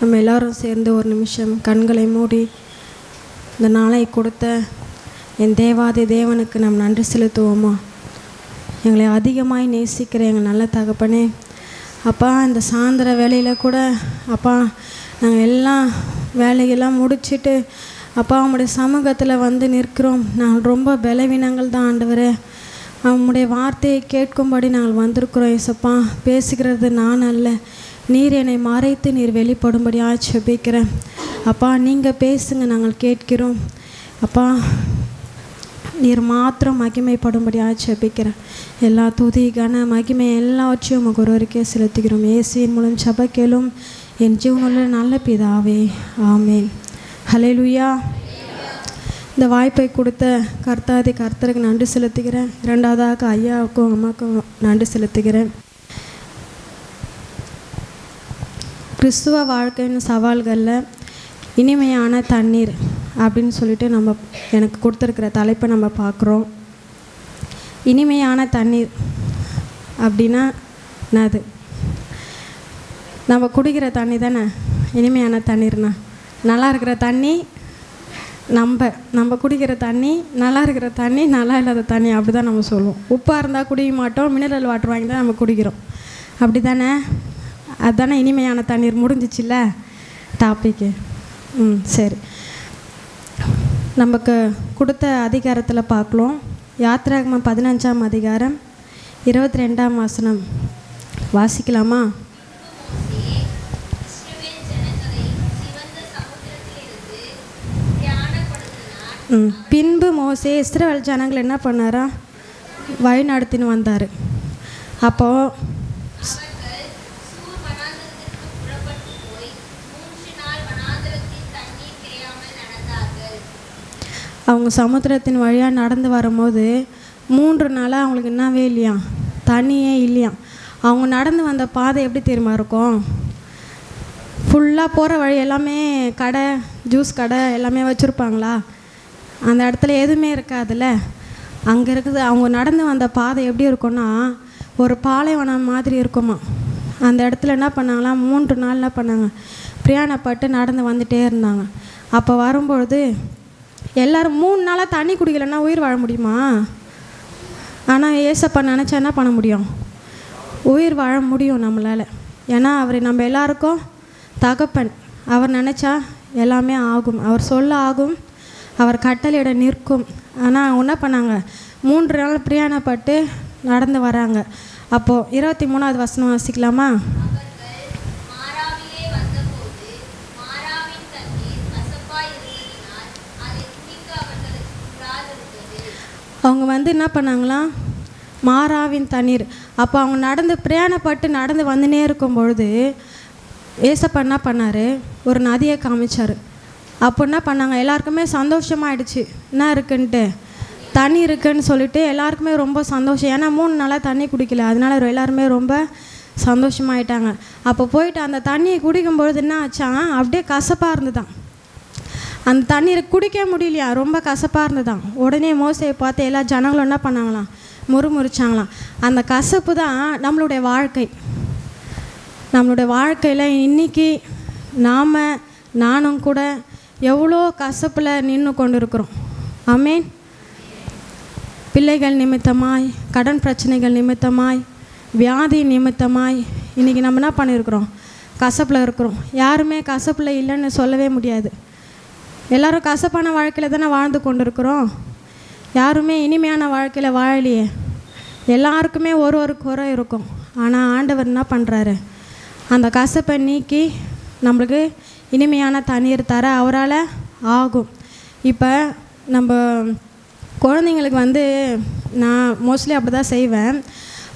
நம்ம எல்லாரும் சேர்ந்து ஒரு நிமிஷம் கண்களை மூடி இந்த நாளை கொடுத்த என் தேவாதி தேவனுக்கு நாம் நன்றி செலுத்துவோமா? எங்களை அதிகமாய் நேசிக்கிற எங்கள் நல்ல தகப்பனே அப்பா இந்த சாயந்தர வேலையில் கூட அப்பா நாங்கள் எல்லாம் வேலையெல்லாம் முடிச்சுட்டு அப்பா அவனுடைய சமூகத்தில் வந்து நிற்கிறோம். நாங்கள் ரொம்ப பலவீனங்கள் தான் ஆண்டவரே. அவனுடைய வார்த்தையை கேட்கும்படி நாங்கள் வந்திருக்கிறோம் ஏசப்பா. பேசுகிறது நான் அல்ல. நீர் என்னை மறைத்து நீர் வெளிப்படும்படியாக செபிக்கிறேன். அப்பா நீங்கள் பேசுங்க நாங்கள் கேட்கிறோம். அப்பா நீர் மாத்திரம் மகிமைப்படும்படியாக செபிக்கிறேன். எல்லா துதி கன மகிமை எல்லாவற்றையும் உமக்கு ஒருவருக்கே செலுத்துகிறோம். ஏசியின் மூலம் சபக்கேலும் என் ஜீவனுள்ள நல்ல பிதாவே. ஆமேன். ஹalleluya. இந்த வாய்ப்பை கொடுத்த கர்த்தாதி கர்த்தருக்கு நன்றி செலுத்துகிறேன். இரண்டாவதாக ஐயாவுக்கும் அம்மாவுக்கும் நன்றி செலுத்துகிறேன். கிறிஸ்துவ வாழ்க்கையின் சவால்களில் இனிமையான தண்ணீர் அப்படின்னு சொல்லிட்டு நம்ம எனக்கு கொடுத்துருக்கிற தலைப்பை நம்ம பார்க்குறோம். இனிமையான தண்ணீர் அப்படின்னா என்னது நம்ம குடிக்கிற தண்ணி தானே? இனிமையான தண்ணீர்னா. நல்லா இருக்கிற தண்ணி நம்ம. நம்ம குடிக்கிற தண்ணி நல்லா இருக்கிற தண்ணி நல்லா இல்லாத தண்ணி அப்படி தான் நம்ம சொல்லுவோம். உப்பாக இருந்தால் குடிக்க மாட்டோம் மினரல் வாட்டர் வாங்கி தான் நம்ம குடிக்கிறோம். அப்படி தானே அதுதானே இனிமையான தண்ணீர் முடிஞ்சிச்சுல்ல? டாப்பிக்கு ம் சரி. நமக்கு கொடுத்த அதிகாரத்தில் பார்க்கலாம். யாத்ராகம பதினஞ்சாம் அதிகாரம் இருபத்தி ரெண்டாம் வாசனம். வாசிக்கலாமா? ம் பின்பு மோசே இஸ்ரவேல் ஜனங்கள் என்ன பண்ணாரா? வழி நடத்தின்னு வந்தார். அப்போது அவங்க சமுத்திரத்தின் வழியாக நடந்து வரும்போது மூன்று நாளாக அவங்களுக்கு என்னவே இல்லையா? தண்ணியே இல்லையா? அவங்க நடந்து வந்த பாதை எப்படி தெரியுமா இருக்கும்? ஃபுல்லாக போகிற வழி எல்லாமே கடை ஜூஸ் கடை எல்லாமே வச்சுருப்பாங்களா? அந்த இடத்துல எதுவுமே இருக்காதுல்ல? அங்கே இருக்குது அவங்க நடந்து வந்த பாதை எப்படி இருக்கும்னா ஒரு பாலைவனம் மாதிரி இருக்குமா? அந்த இடத்துல என்ன பண்ணாங்களாம் மூன்று நாள் என்ன பண்ணாங்க? பிரயாணப்பட்டு நடந்து வந்துட்டே இருந்தாங்க. அப்போ வரும்பொழுது எல்லாரும் மூணு நாளாக தண்ணி குடிக்கலைன்னா உயிர் வாழ முடியுமா? ஆனால் ஏசப்பா நினச்சா என்ன பண்ண முடியும்? உயிர் வாழ முடியும் நம்மளால். ஏன்னா அவர் நம்ம எல்லாருக்கும் தகப்பன். அவர் நினச்சா எல்லாமே ஆகும். அவர் சொல்ல ஆகும். அவர் கட்டளையிட நிற்கும். ஆனால் அவங்க என்ன பண்ணாங்க? மூன்று நாள் பிரயாணப்பட்டு நடந்து வராங்க. அப்போது இருபத்தி மூணாவது வசனம் வாசிக்கலாமா? அவங்க வந்து என்ன பண்ணாங்களாம் மாறாவின் தண்ணீர். அப்போ அவங்க நடந்து பிரயாணப்பட்டு நடந்து வந்துனே இருக்கும் பொழுது ஏசப்பா என்ன பண்ணார்? ஒரு நதியை காமிச்சார். அப்போ என்ன பண்ணாங்க? எல்லாருக்குமே சந்தோஷமாயிடுச்சு. என்ன இருக்குன்ட்டு? தண்ணி இருக்குன்னு சொல்லிட்டு எல்லாருக்குமே ரொம்ப சந்தோஷம். ஏன்னா மூணு நாளாக தண்ணி குடிக்கல. அதனால எல்லாருமே ரொம்ப சந்தோஷமாயிட்டாங்க. அப்போ போயிட்டு அந்த தண்ணியை குடிக்கும்பொழுது என்ன ஆச்சான் அப்படியே கசப்பாக இருந்துதான். அந்த தண்ணீரை குடிக்க முடியலையா? ரொம்ப கசப்பாக இருந்ததான் உடனே மோசையை பார்த்து எல்லா ஜனங்களும் என்ன பண்ணாங்களாம்? முறுமுறிச்சாங்களாம். அந்த கசப்பு தான் நம்மளுடைய வாழ்க்கை. நம்மளுடைய வாழ்க்கையில் இன்னைக்கு நாம் நானும் கூட எவ்வளோ கசப்பில் நின்று கொண்டு இருக்கிறோம் ஆமேன். பிள்ளைகள் நிமித்தமாய் கடன் பிரச்சனைகள் நிமித்தமாய் வியாதி நிமித்தமாய் இன்றைக்கி நம்ம என்ன பண்ணியிருக்கிறோம் கசப்பில் இருக்கிறோம். யாருமே கசப்பில் இல்லைன்னு சொல்லவே முடியாது. எல்லாரும் கசப்பான வாழ்க்கையில் தானே வாழ்ந்து கொண்டிருக்கிறோம். யாருமே இனிமையான வாழ்க்கையில் வாழலையே. எல்லாருக்குமே ஒரு ஒரு குறை இருக்கும். ஆனால் ஆண்டவர் என்ன பண்ணுறாரு அந்த கசப்பை நீக்கி நம்மளுக்கு இனிமையான தண்ணீர் தர அவரால் ஆகும். இப்போ நம்ம குழந்தைங்களுக்கு வந்து நான் மோஸ்ட்லி அப்படி தான் செய்வேன்.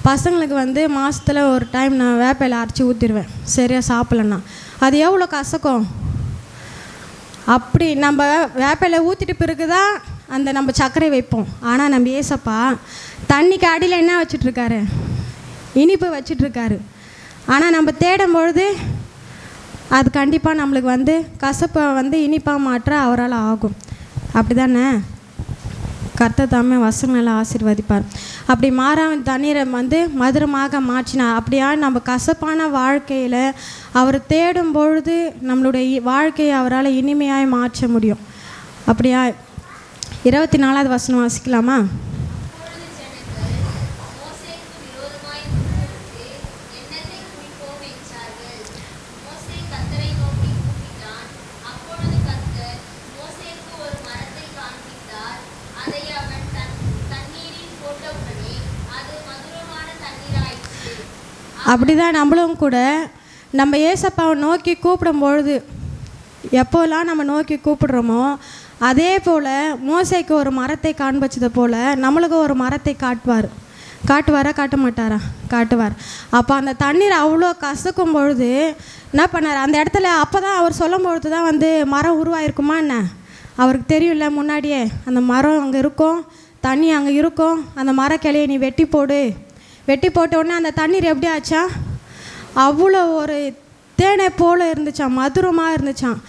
பசங்களுக்கு வந்து மாதத்தில் ஒரு டைம் நான் வேப்பையில் அரைச்சி ஊற்றிடுவேன் சரியாக சாப்பிட்லன்னா. அது எவ்வளோ கசக்கும்? அப்படி நம்ம வேப்பையில் ஊற்றிட்டு பிறகு தான் அந்த நம்ம சர்க்கரை வைப்போம். ஆனால் நம்ம ஏசப்பா தண்ணிக்கு அடியில் என்ன வச்சிட்ருக்காரு? இனிப்பு வச்சிட்ருக்காரு. ஆனால் நம்ம தேடும் பொழுது அது கண்டிப்பாக நம்மளுக்கு வந்து கசப்பை வந்து இனிப்பாக மாற்ற அவரால் ஆகும். அப்படி தானே கர்த்தர் தாமே வசனங்களை ஆசீர்வதிப்பார். அப்படி மாறாம தண்ணீரை வந்து மதுரமாக மாற்றினார் அப்படியா? நம்ம கசப்பான வாழ்க்கையில் அவர் தேடும் பொழுது நம்மளுடைய வாழ்க்கையை அவரால் இனிமையாய் மாற்ற முடியும். அப்படியா? இருபத்தி நாலாவது வசனம் வாசிக்கலாமா அப்பொழுது ஜனங்கள் மோசேக்கு விரோதமாய் கூப்பிட்டு என்னத்தை குடிப்போம் என்றார்கள் மோசே கர்த்தரை நோக்கி கூப்பிட்டான் அப்பொழுது கர்த்தர் மோசேக்கு ஒரு மரத்தை காண்பித்தார் அதை அவன் தன் தண்ணீரில் போட்டவுடனே அது மதுரமான தண்ணீராயிற்று அப்படிதான் நம்மளும் கூட நம்ம ஏசப்பாவை நோக்கி கூப்பிடும் பொழுது எப்போல்லாம் நம்ம நோக்கி கூப்பிடுறோமோ அதே போல் மோசைக்கு ஒரு மரத்தை காண்பிச்சது போல் நம்மளுக்கு ஒரு மரத்தை காட்டுவார். காட்டுவாரா காட்ட மாட்டாரா காட்டுவார். அப்போ அந்த தண்ணீர் அவ்வளோ கசக்கும் பொழுது என்ன பண்ணார்? அந்த இடத்துல அப்போ தான் அவர் சொல்லும் பொழுது தான் வந்து மரம் உருவாயிருக்குமா என்ன? அவருக்கு தெரியும்ல முன்னாடியே அந்த மரம் அங்கே இருக்கும் தண்ணி அங்கே இருக்கும் அந்த மரக்கிளையை நீ வெட்டி போடு வெட்டி போட்ட உடனே அந்த தண்ணீர் எப்படி ஆச்சா? அவ்வளோ ஒரு தேனை போல் இருந்துச்சான் மதுரமாக இருந்துச்சாம்.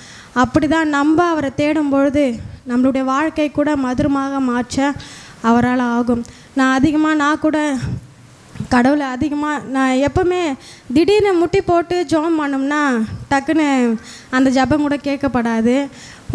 அப்படி தான் நம்ம அவரை தேடும் பொழுது நம்மளுடைய வாழ்க்கை கூட மதுரமாக மாற்ற அவரால் ஆகும். நான் அதிகமாக நான் கூட கடவுளை அதிகமாக நான் எப்போவுமே திடீர்னு முட்டி போட்டு ஜெபம் பண்ணோம்னா டக்குன்னு அந்த ஜெபம் கூட கேட்கப்படாது.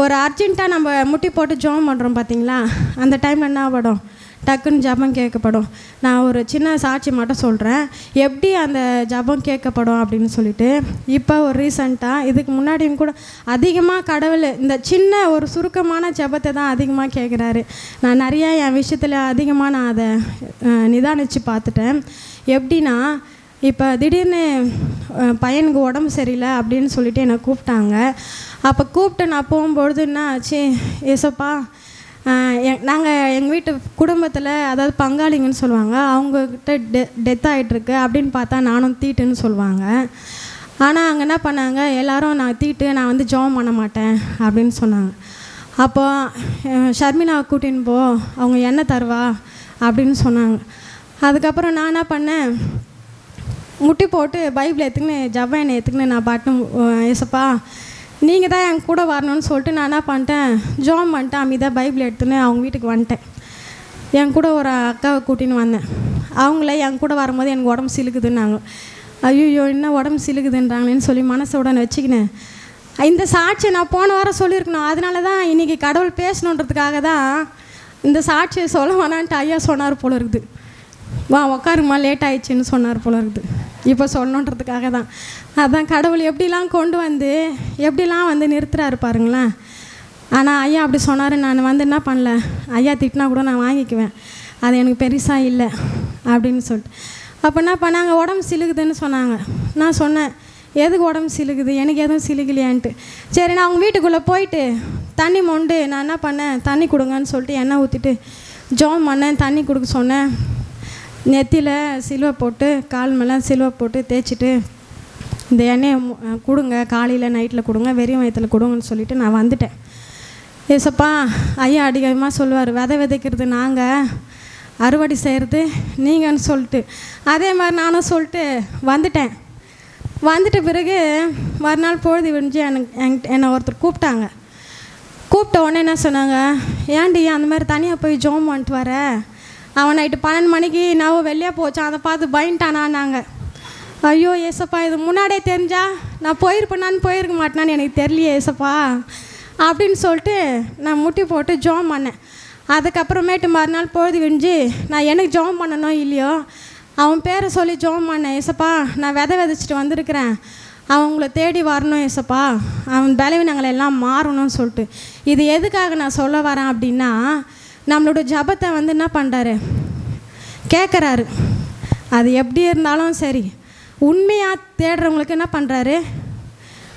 ஒரு அர்ஜென்ட்டாக நம்ம முட்டி போட்டு ஜெபம் பண்ணுறோம் பார்த்தீங்களா அந்த டைமில் என்ன படும் டக்குன்னு ஜெபம் கேட்கப்படும். நான் ஒரு சின்ன சாட்சி மட்டும் சொல்கிறேன் எப்படி அந்த ஜெபம் கேட்கப்படும் அப்படின்னு சொல்லிட்டு இப்போ ஒரு ரீசண்டாக இதுக்கு முன்னாடியும் கூட அதிகமாக கடவுள் இந்த சின்ன ஒரு சுருக்கமான ஜெபத்தை தான் அதிகமாக கேட்குறாரு நான் நிறையா என் விஷயத்தில் அதிகமாக நான் அதை நிதானித்து பார்த்துட்டேன். எப்படின்னா இப்போ திடீர்னு பையனுக்கு உடம்பு சரியில்லை அப்படின்னு சொல்லிட்டு என்னை கூப்பிட்டாங்க. அப்போ கூப்பிட்டு நான் போகும்பொழுது என்ன ஆச்சு? ஏசப்பா நாங்கள் எங்கள் வீட்டு குடும்பத்தில் அதாவது பங்காளிங்கன்னு சொல்லுவாங்க அவங்கக்கிட்ட டெ டெத் ஆகிட்டுருக்கு அப்படின்னு பார்த்தா நானும் தீட்டுன்னு சொல்லுவாங்க. ஆனால் அங்கே என்ன பண்ணாங்க எல்லாரும் நான் தீட்டு நான் வந்து ஜெபம் பண்ண மாட்டேன் அப்படின்னு சொன்னாங்க. அப்போ ஷர்மினாவை கூட்டின்னு போ அவங்க என்ன தருவா அப்படின்னு சொன்னாங்க. அதுக்கப்புறம் நான் என்ன பண்ணேன் முட்டி போட்டு பைபிள் எடுத்துக்கின்னு ஜவ்வ எண்ணெய் நான் பாட்டு ஏசப்பா நீங்கள் தான் என் கூட வரணும்னு சொல்லிட்டு நான் என்ன பண்ணிட்டேன் ஜோம் பண்ணிட்டேன் அமிதா பைபிள் எடுத்துன்னு அவங்க வீட்டுக்கு வந்துட்டேன். என் கூட ஒரு அக்காவை கூட்டின்னு வந்தேன். அவங்கள என் கூட வரும்போது எனக்கு உடம்பு சிலுக்குதுன்னாங்க. ஐயோ என்ன உடம்பு சிலுக்குதுன்றாங்களேன்னு சொல்லி மனசோட உடனே வச்சுக்கினேன். இந்த சாட்சியை நான் போன வாரம் சொல்லியிருக்கணும். அதனால தான் இன்றைக்கி கடவுள் பேசணுன்றதுக்காக தான் இந்த சாட்சியை சொல்ல வேணான்ட்டு ஐயா சொன்னார் போல இருக்குது. வா உக்காருமா லேட் ஆயிடுச்சுன்னு சொன்னார் போல இருக்குது. இப்போ சொல்லணுன்றதுக்காக தான். அதான் கடவுள் எப்படிலாம் கொண்டு வந்து எப்படிலாம் வந்து நிறுத்துறாரு பாருங்களேன். ஆனால் ஐயா அப்படி சொன்னார் நான் வந்து என்ன பண்ணல? ஐயா திட்டினா கூட நான் வாங்கிக்குவேன். அது எனக்கு பெருசாக இல்லை அப்படின்னு சொல்லிட்டு. அப்போ என்ன பண்ணாங்க? உடம்பு சிலுகுதுன்னு சொன்னாங்க. நான் சொன்னேன் எதுக்கு உடம்பு சிலுகுது? எனக்கு எதுவும் சிலுகலையான்ட்டு. சரி நான் அவங்க வீட்டுக்குள்ளே போயிட்டு தண்ணி மொண்டு நான் என்ன பண்ணேன்? தண்ணி கொடுங்கன்னு சொல்லிட்டு எண்ணெய் ஊற்றிட்டு ஜோம் பண்ணேன் தண்ணி கொடுக்க சொன்னேன். நெத்தியில் சிலுவை போட்டு கால் மேலே சிலுவை போட்டு தேய்ச்சிட்டு இந்த எண்ணெயை கொடுங்க. காலையில் நைட்டில் கொடுங்க. வெறும் வயிற்றில் கொடுங்கன்னு சொல்லிவிட்டு நான் வந்துட்டேன். ஏசப்பா ஐயா அதிகமாக சொல்லுவார் விதை விதைக்கிறது நாங்கள் அறுவடை செய்கிறது நீங்கன்னு சொல்லிட்டு. அதே மாதிரி நானும் சொல்லிட்டு வந்துட்டேன். வந்துட்ட பிறகு மறுநாள் பொழுது விடிஞ்சு எனக்கு என்கிட்ட- என்னை ஒருத்தர் கூப்பிட்டாங்க. கூப்பிட்ட உடனே என்ன சொன்னாங்க ஏன்டி அந்த மாதிரி தனியாக போய் ஜோம் வந்துட்டு வர? அவன் நைட்டு பன்னெண்டு மணிக்கு நான் வெளியே போச்சான் அதை பார்த்து பயன்ட்டானான்னாங்க ஐயோ ஏசப்பா இது முன்னாடியே தெரிஞ்சா நான் போயிருப்பேனான்னு போயிருக்க மாட்டேனான்னு எனக்கு தெரியலையே ஏசப்பா. அப்படின்னு சொல்லிட்டு நான் முட்டி போட்டு ஜோம் பண்ணேன். அதுக்கப்புறமேட்டு மறுநாள் பொழுது விடிஞ்சு நான் எனக்கு ஜோம் பண்ணணும் இல்லையோ அவன் பேரை சொல்லி ஜோம் பண்ணேன். ஏசப்பா நான் விதை விதைச்சிட்டு வந்திருக்கிறேன். அவங்கள தேடி வரணும் ஏசப்பா. அவன் பலவீனங்களை எல்லாம் மாறணும்னு சொல்லிட்டு. இது எதுக்காக நான் சொல்ல வரேன் அப்படின்னா நம்மளோட ஜபத்தை வந்து என்ன பண்ணுறாரு கேட்குறாரு அது எப்படி இருந்தாலும் சரி உண்மையாக தேடுறவங்களுக்கு என்ன பண்ணுறாரு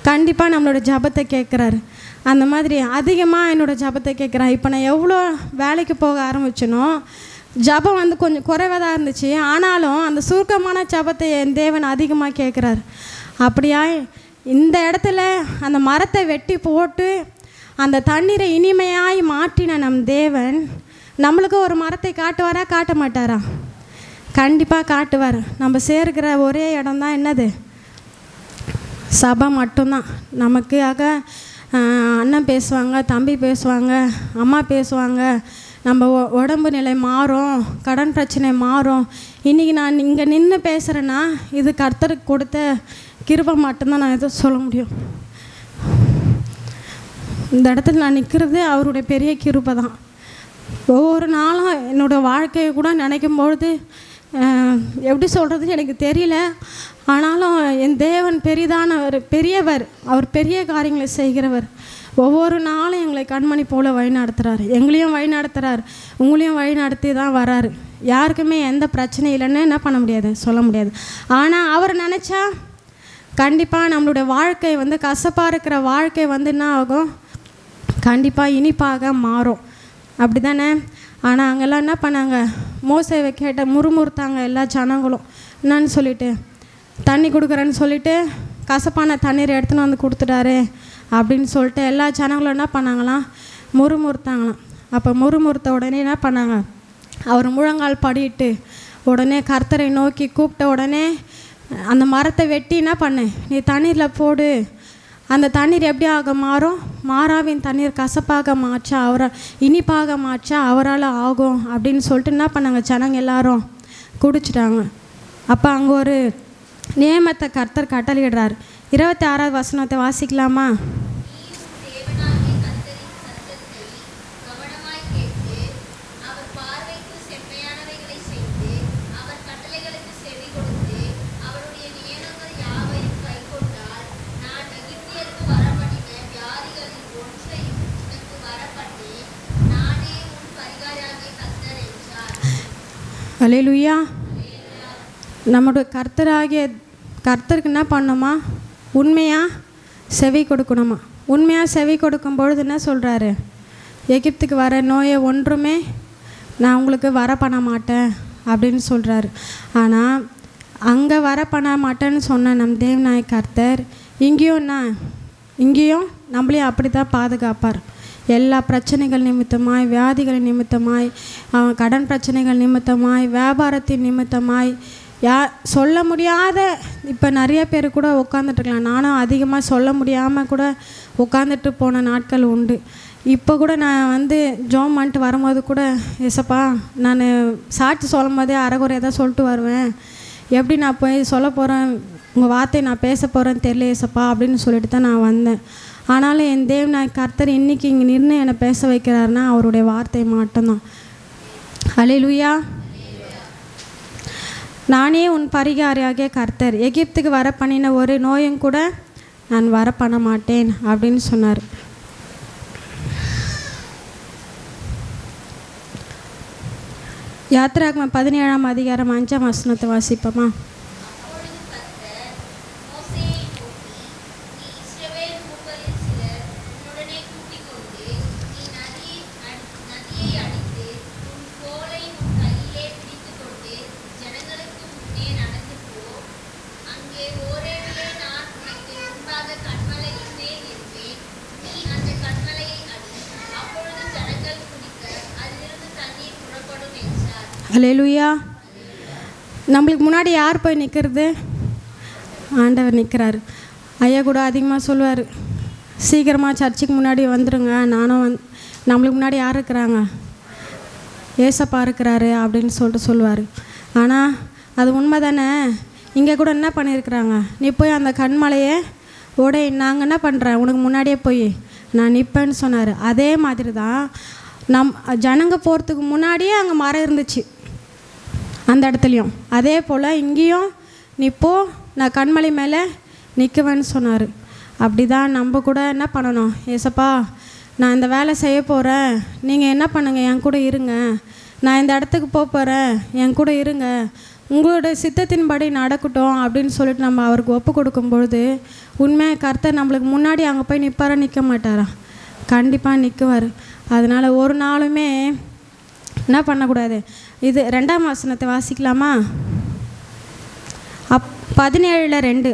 கண்டிப்பாக நம்மளோட ஜபத்தை கேட்குறாரு அந்த மாதிரி அதிகமாக என்னோடய ஜபத்தை கேட்குறான் இப்போ நான் எவ்வளோ வேலைக்கு போக ஆரம்பிச்சனோ ஜபம் வந்து கொஞ்சம் குறைவாக தான் இருந்துச்சு. ஆனாலும் அந்த சுருக்கமான ஜபத்தை என் தேவன் அதிகமாக கேட்குறாரு அப்படியா இந்த இடத்துல அந்த மரத்தை வெட்டி போட்டு அந்த தண்ணீரை இனிமையாய் மாற்றின நம் தேவன் நம்மளுக்கு ஒரு மரத்தை காட்டுவாரா காட்ட மாட்டாரா கண்டிப்பாக காட்டுவார். நம்ம சேர்க்கிற ஒரே இடம் தான் என்னது? சபை மட்டும்தான். நமக்காக அண்ணன் பேசுவாங்க தம்பி பேசுவாங்க அம்மா பேசுவாங்க. நம்ம உடம்பு நிலை மாறும் கடன் பிரச்சனை மாறும். இன்றைக்கி நான் இங்கே நின்று பேசுகிறேன்னா இது கர்த்தருக்கு கொடுத்த கிருபை மட்டும்தான் நான் எதுவும் சொல்ல முடியும். இந்த இடத்துல நான் நிற்கிறது அவருடைய பெரிய கிருபை தான் ஒவ்வொரு நாளும் என்னோடய வாழ்க்கையை கூட நினைக்கும் பொழுது எப்படி சொல்கிறதுன்னு எனக்கு தெரியல. ஆனாலும் என் தேவன் பெரிதானவர் பெரியவர் அவர் பெரிய காரியங்களை செய்கிறவர். ஒவ்வொரு நாளும் எங்களை கண்மணி போல் வழி நடத்துகிறார் எங்களையும் வழி நடத்துகிறார் உங்களையும் வழி நடத்தி தான் வராரு. யாருக்குமே எந்த பிரச்சனையும் இல்லைன்னு என்ன பண்ண முடியாது? சொல்ல முடியாது. ஆனால் அவர் நினச்சா கண்டிப்பாக நம்மளுடைய வாழ்க்கை வந்து கசப்பாக இருக்கிற வாழ்க்கை வந்து என்ன ஆகும்? கண்டிப்பாக இனிப்பாக மாறும். அப்படி தானே ஆனால் அங்கெல்லாம் என்ன பண்ணாங்க? மோசேவை கேட்ட முறுமுறுத்தாங்க எல்லா ஜனங்களும். என்னன்னு சொல்லிட்டு தண்ணி கொடுக்குறேன்னு சொல்லிட்டு கசப்பான தண்ணீர் எடுத்துன்னு வந்து கொடுத்துட்டாரு அப்படின்னு சொல்லிட்டு எல்லா ஜனங்களும் என்ன பண்ணாங்களாம்? முறுமுறுத்தாங்களாம். அப்போ முறுமுறுத்த உடனே என்ன பண்ணாங்க? அவர் முழங்கால் படிட்டு உடனே கர்த்தரை நோக்கி கூப்பிட்ட உடனே அந்த மரத்தை வெட்டி என்ன பண்ணு? நீ தண்ணீரில் போடு. அந்த தண்ணீர் எப்படி ஆக மாறும்? மாறாவின் தண்ணீர் கசப்பாக மாற்றா அவரை இனிப்பாக மாற்றா அவரால் ஆகும் அப்படின்னு சொல்லிட்டு என்ன பண்ணாங்க? ஜனங்க எல்லாரும் குடிச்சிட்டாங்க. அப்போ அங்கே ஒரு நியமத்தை கர்த்தர் கட்டளையிடுறார். இருபத்தி ஆறாவது வசனத்தை வாசிக்கலாமா? அலையலுயா நம்முடைய கர்த்தராகிய கர்த்தருக்கு என்ன பண்ணுமா? உண்மையாக செவி கொடுக்கணுமா? உண்மையாக செவி கொடுக்கும் பொழுது என்ன சொல்கிறாரு எகிப்துக்கு வர நோயை ஒன்றுமே நான் உங்களுக்கு வர பண்ண மாட்டேன் அப்படின்னு சொல்கிறாரு ஆனால் அங்கே வர பண்ண மாட்டேன்னு சொன்ன நம் தேவநாயக் கர்த்தர் இங்கேயும் என்ன? இங்கேயும் நம்மளையும் அப்படி தான் பாதுகாப்பார். எல்லா பிரச்சனைகள் நிமித்தமாய் வியாதிகள் நிமித்தமாய் அவன் கடன் பிரச்சனைகள் நிமித்தமாய் வியாபாரத்தின் நிமித்தமாய் யா சொல்ல முடியாத இப்போ நிறைய பேர் கூட உட்காந்துட்ருக்கலாம் நானும் அதிகமாக சொல்ல முடியாமல் கூட உட்காந்துட்டு போன நாட்கள் உண்டு. இப்போ கூட நான் வந்து ஜோம் பண்ணிட்டு வரும்போது கூட எசப்பா நான் சாட்சி சொல்லும் போதே அரைகுறையாக தான் சொல்லிட்டு வருவேன். எப்படி நான் போய் சொல்ல போகிறேன் உங்கள் வார்த்தையை நான் பேச போகிறேன்னு தெரியல ஏசப்பா அப்படின்னு சொல்லிட்டு தான் நான் வந்தேன். ஆனாலும் என் தேவ் நான் கர்த்தர் இன்னைக்கு இங்கே நின்று என்னை பேச வைக்கிறாருன்னா அவருடைய வார்த்தை மட்டும்தான். அலையிலுயா நானே உன் பரிகாரியாகிய கர்த்தர். எகிப்துக்கு வர பண்ணின ஒரு நோயும் கூட நான் வர பண்ண மாட்டேன் அப்படின்னு சொன்னார். யாத்திராகம பதினேழாம் அதிகாரம் அஞ்சாம் வசனத்தை வாசிப்போமா? நம்மளுக்கு முன்னாடி யார் போய் நிற்கிறது? ஆண்டவர் நிற்கிறாரு. ஐயா கூட அதிகமாக சொல்லுவார். சீக்கிரமாக சர்ச்சுக்கு முன்னாடி வந்துடுங்க நானும் வந் நம்மளுக்கு முன்னாடி யார் இருக்கிறாங்க? ஏசப்பா இருக்கிறாரு அப்படின்னு சொல்லிட்டு சொல்லுவார். ஆனால் அது உண்மை தானே இங்கே கூட என்ன பண்ணியிருக்கிறாங்க? நீ போய் அந்த கண்மலையை உடை நாங்கள் என்ன பண்ணுறேன் உனக்கு முன்னாடியே போய். நான் நிற்பேன்னு சொன்னார். அதே மாதிரி தான் நம் ஜனங்க போகிறதுக்கு முன்னாடியே அங்கே மரம் இருந்துச்சு. அந்த இடத்துலையும். அதே போல் இங்கேயும் நீ போ நான் கண்மலை மேலே நிற்குவேன்னு சொன்னார். அப்படி தான் நம்ம கூட என்ன பண்ணணும்? ஏசப்பா நான் இந்த வேலை செய்ய போகிறேன் நீங்கள் என்ன பண்ணுங்கள் என் கூட இருங்க. நான் இந்த இடத்துக்கு போக போகிறேன் என் கூட இருங்க. உங்களோட சித்தத்தின்படி நடக்கட்டும் அப்படின்னு சொல்லிட்டு நம்ம அவருக்கு ஒப்பு கொடுக்கும்பொழுது உண்மையாக கர்த்தர் நம்மளுக்கு முன்னாடி அங்கே போய் நிற்பாரா நிற்க மாட்டாரா? கண்டிப்பாக நிற்குவார் அதனால் ஒரு நாளுமே என்ன பண்ணக்கூடாது? இது ரெண்டாம் வசனத்தை வாசிக்கலாமா? அப் பதினேழில் ரெண்டு.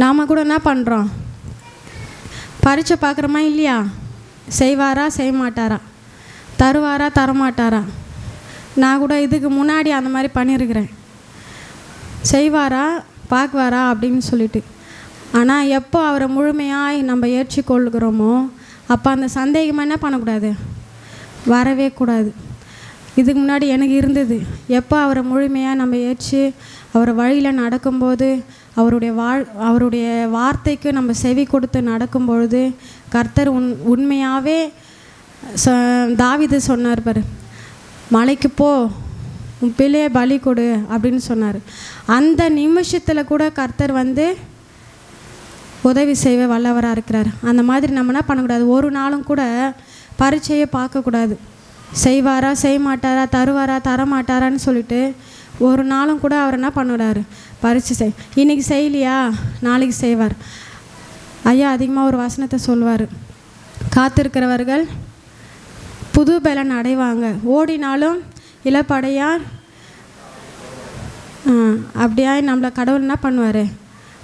நாம் கூட என்ன பண்ணுறோம் பரீட்சை பார்க்குறோமா இல்லையா? செய்வாரா செய்ய மாட்டாரா தருவாரா தரமாட்டாரா? நான் கூட இதுக்கு முன்னாடி அந்த மாதிரி பண்ணியிருக்கிறேன். செய்வாரா? பார்க்குவாரா? அப்படின்னு சொல்லிட்டு. ஆனால் எப்போ அவரை முழுமையாய் நம்ம ஏற்றுக்கொள்கிறோமோ அப்போ அந்த சந்தேகம் என்ன பண்ணக்கூடாது? வரவே கூடாது. இதுக்கு முன்னாடி எனக்கு இருந்தது. எப்போ அவரை முழுமையாக நம்ம ஏற்று அவர் வழியில் நடக்கும்போது அவருடைய வாழ் அவருடைய வார்த்தைக்கு நம்ம செவி கொடுத்து நடக்கும்பொழுது கர்த்தர் உண் உண்மையாகவே ச தாவிது சொன்னார் பாரு மலைக்கு போ உன் பிள்ளைய பலி கொடு அப்படின்னு சொன்னார். அந்த நிமிஷத்தில் கூட கர்த்தர் வந்து உதவி செய்வ வல்லவராக இருக்கிறார். அந்த மாதிரி நம்ம என்ன பண்ணக்கூடாது? ஒரு நாளும் கூட பரீட்சையை பார்க்கக்கூடாது. செய்வாரா செய்ய மாட்டாரா தருவாரா தரமாட்டாரான்னு சொல்லிட்டு ஒரு நாளும் கூட அவர் என்ன பண்ணுறாரு? பரீட்சை செய். இன்னைக்கு செய்யலையா? நாளைக்கு செய்வார். ஐயா அதிகமாக ஒரு வசனத்தை சொல்வார் காத்திருக்கிறவர்கள் புது பலன் அடைவாங்க. ஓடினாலும் இளப்படையார் அப்படியா நம்மளை கடவுள் என்ன பண்ணுவார்?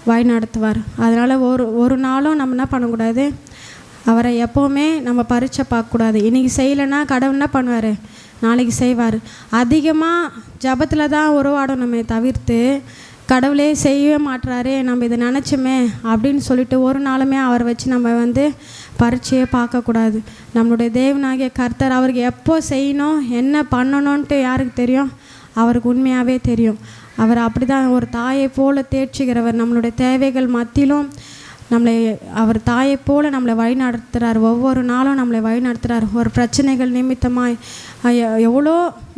வழி நடத்துவார். அதனால் ஒரு ஒரு நாளும் நம்ம என்ன பண்ணக்கூடாது? அவரை எப்போவுமே நம்ம பரீட்சை பார்க்கக்கூடாது. இன்றைக்கி செய்யலைன்னா கடவுள் என்ன பண்ணுவார்? நாளைக்கு செய்வார். அதிகமாக ஜபத்தில் தான் உருவாடணுமே தவிர்த்து கடவுளே செய்யவே மாட்டுறாரு நம்ம இதை நினச்சோமே அப்படின்னு சொல்லிட்டு ஒரு நாளுமே அவரை வச்சு நம்ம வந்து பரீட்சையே பார்க்கக்கூடாது. நம்மளுடைய தேவனாகிய கர்த்தர் அவருக்கு எப்போ செய்யணும் என்ன பண்ணணுன்ட்டு யாருக்கு தெரியும்? அவருக்கு உண்மையாகவே தெரியும். அவர் அப்படி தான் ஒரு தாயை போல தேர்ச்சிக்கிறவர் நம்மளுடைய தேவைகள் மத்தியிலும் நம்மளை அவர் தாயை போல நம்மளை வழி நடத்துகிறார் ஒவ்வொரு நாளும் நம்மளை வழி நடத்துகிறார் ஒரு பிரச்சனைகள் நிமித்தமாய் எவ்வளோ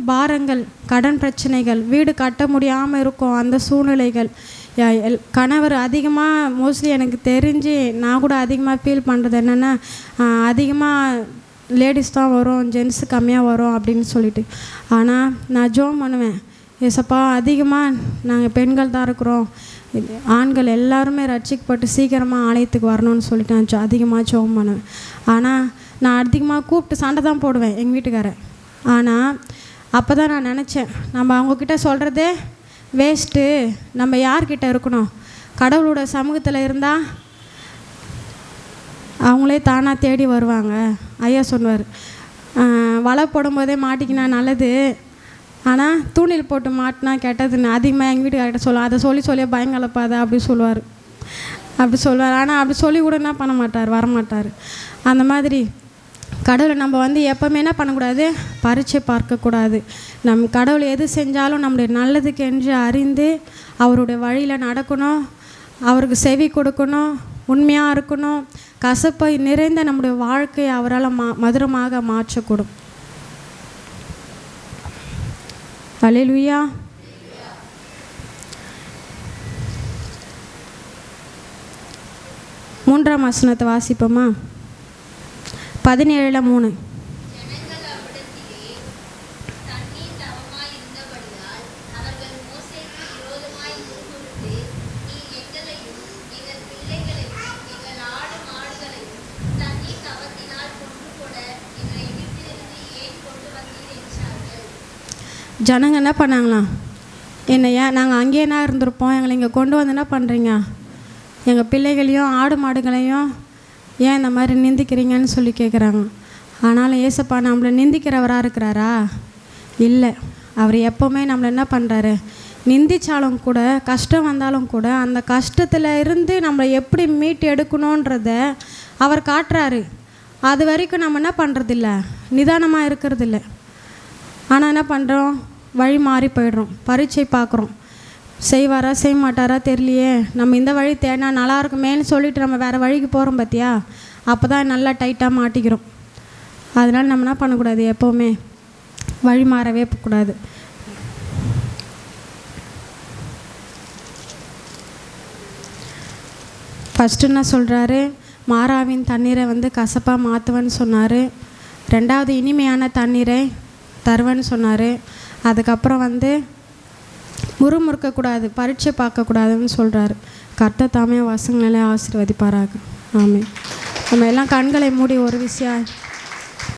பாரங்கள் கடன் பிரச்சனைகள் வீடு கட்ட முடியாமல் இருக்கும் அந்த சூழ்நிலைகள். கணவர் அதிகமாக மோஸ்ட்லி எனக்கு தெரிஞ்சு நான் கூட அதிகமாக ஃபீல் பண்ணுறது என்னென்னா அதிகமாக லேடிஸ் தான் வரும் ஜென்ஸு கம்மியாக வரும் அப்படின்னு சொல்லிட்டு. ஆனால் நான் ஜோம் பண்ணுவேன். ஏசப்பா அதிகமாக நாங்கள் பெண்கள் தான் இருக்கிறோம். ஆண்கள் எல்லாருமே ரட்சிக்கப்பட்டு சீக்கிரமாக ஆலயத்துக்கு வரணும்னு சொல்லிட்டு நான் அதிகமாக ஜோம் பண்ணுவேன். ஆனால் நான் அதிகமாக கூப்பிட்டு சண்டை தான் போடுவேன் எங்கள் வீட்டுக்காரன் ஆனால் அப்போ தான் நான் நினச்சேன் நம்ம அவங்கக்கிட்ட சொல்கிறதே வேஸ்ட்டு. நம்ம யார்கிட்ட இருக்கணும்? கடவுளோட சமூகத்தில் இருந்தால் அவங்களே தானாக தேடி வருவாங்க. ஐயா சொன்னார். வலை போடும்போதே மாட்டிக்கினா நல்லது. ஆனால் தூணில் போட்டு மாட்டினா கெட்டதுன்னு அதிகமாக எங்கள் வீட்டுக்கார்ட்ட சொல்லுவோம் அதை சொல்லி சொல்லி பயங்கலப்பாத அப்படி சொல்லுவார். அப்படி சொல்லுவார். ஆனால் அப்படி சொல்லி கூட என்ன பண்ண மாட்டார்? வரமாட்டார். அந்த மாதிரி கடவுளை நம்ம வந்து எப்போவுமே என்ன பண்ணக்கூடாது? பரீட்சை பார்க்கக்கூடாது. நம் கடவுள் எது செஞ்சாலும் நம்முடைய நல்லதுக்கு என்று அறிந்து அவருடைய வழியில் நடக்கணும். அவருக்கு செவி கொடுக்கணும். உண்மையாக இருக்கணும். கசப்பை நிறைந்த நம்முடைய வாழ்க்கையை அவரால் மா மதுரமாக மாற்றக்கூடும். அலையிலுயா மூன்றாம் வசனத்தை வாசிப்போமா? பதினேழில் மூணு. ஜனங்க என்ன பண்ணாங்களாம் என்னையா நாங்கள் அங்கேயே இருந்திருப்போம்? எங்களை இங்கே கொண்டு வந்து என்ன பண்ணுறீங்க எங்கள் பிள்ளைகளையும் ஆடு மாடுகளையும் ஏன் இந்த மாதிரி நிந்திக்கிறீங்கன்னு சொல்லி கேட்குறாங்க ஆனாலும் ஏசப்பா நம்மளை நிந்திக்கிறவராக இருக்கிறாரா? இல்லை. அவர் எப்போவுமே நம்மளை என்ன பண்ணுறாரு நிந்திச்சாலும் கூட கஷ்டம் வந்தாலும் கூட அந்த கஷ்டத்தில் இருந்து நம்மளை எப்படி மீட்டு எடுக்கணுன்றத அவர் காட்டுறாரு. அது வரைக்கும் நம்ம என்ன பண்ணுறதில்ல நிதானமாக இருக்கிறதில்ல. ஆனால் என்ன பண்ணுறோம் வழி மாறி போயிடுறோம். பரீட்சை பார்க்குறோம். செய்வாரா செய்ய மாட்டாரா தெரியலையே. நம்ம இந்த வழி தேனா நல்லா இருக்குமேன்னு சொல்லிட்டு நம்ம வேறு வழிக்கு போகிறோம் பார்த்தியா அப்போ தான் நல்லா டைட்டாக மாட்டிக்கிறோம். அதனால் நம்ம என்ன பண்ணக்கூடாது எப்போவுமே? வழி மாறவே கூடாது. ஃபஸ்ட்டு என்ன சொல்கிறாரு மாறாவின் தண்ணீரை வந்து கசப்பாக மாற்றுவேன்னு சொன்னார். ரெண்டாவது இனிமையான தண்ணீரை தருவேன்னு சொன்னார். அதுக்கப்புறம் வந்து முறுமுறுக்கக்கூடாது பரீட்சை பார்க்கக்கூடாதுன்னு சொல்கிறாரு கர்த்த தாமே வசங்களை ஆசீர்வதிப்பாராக. ஆமே நம்ம எல்லாம் கண்களை மூடி ஒரு விஷயம்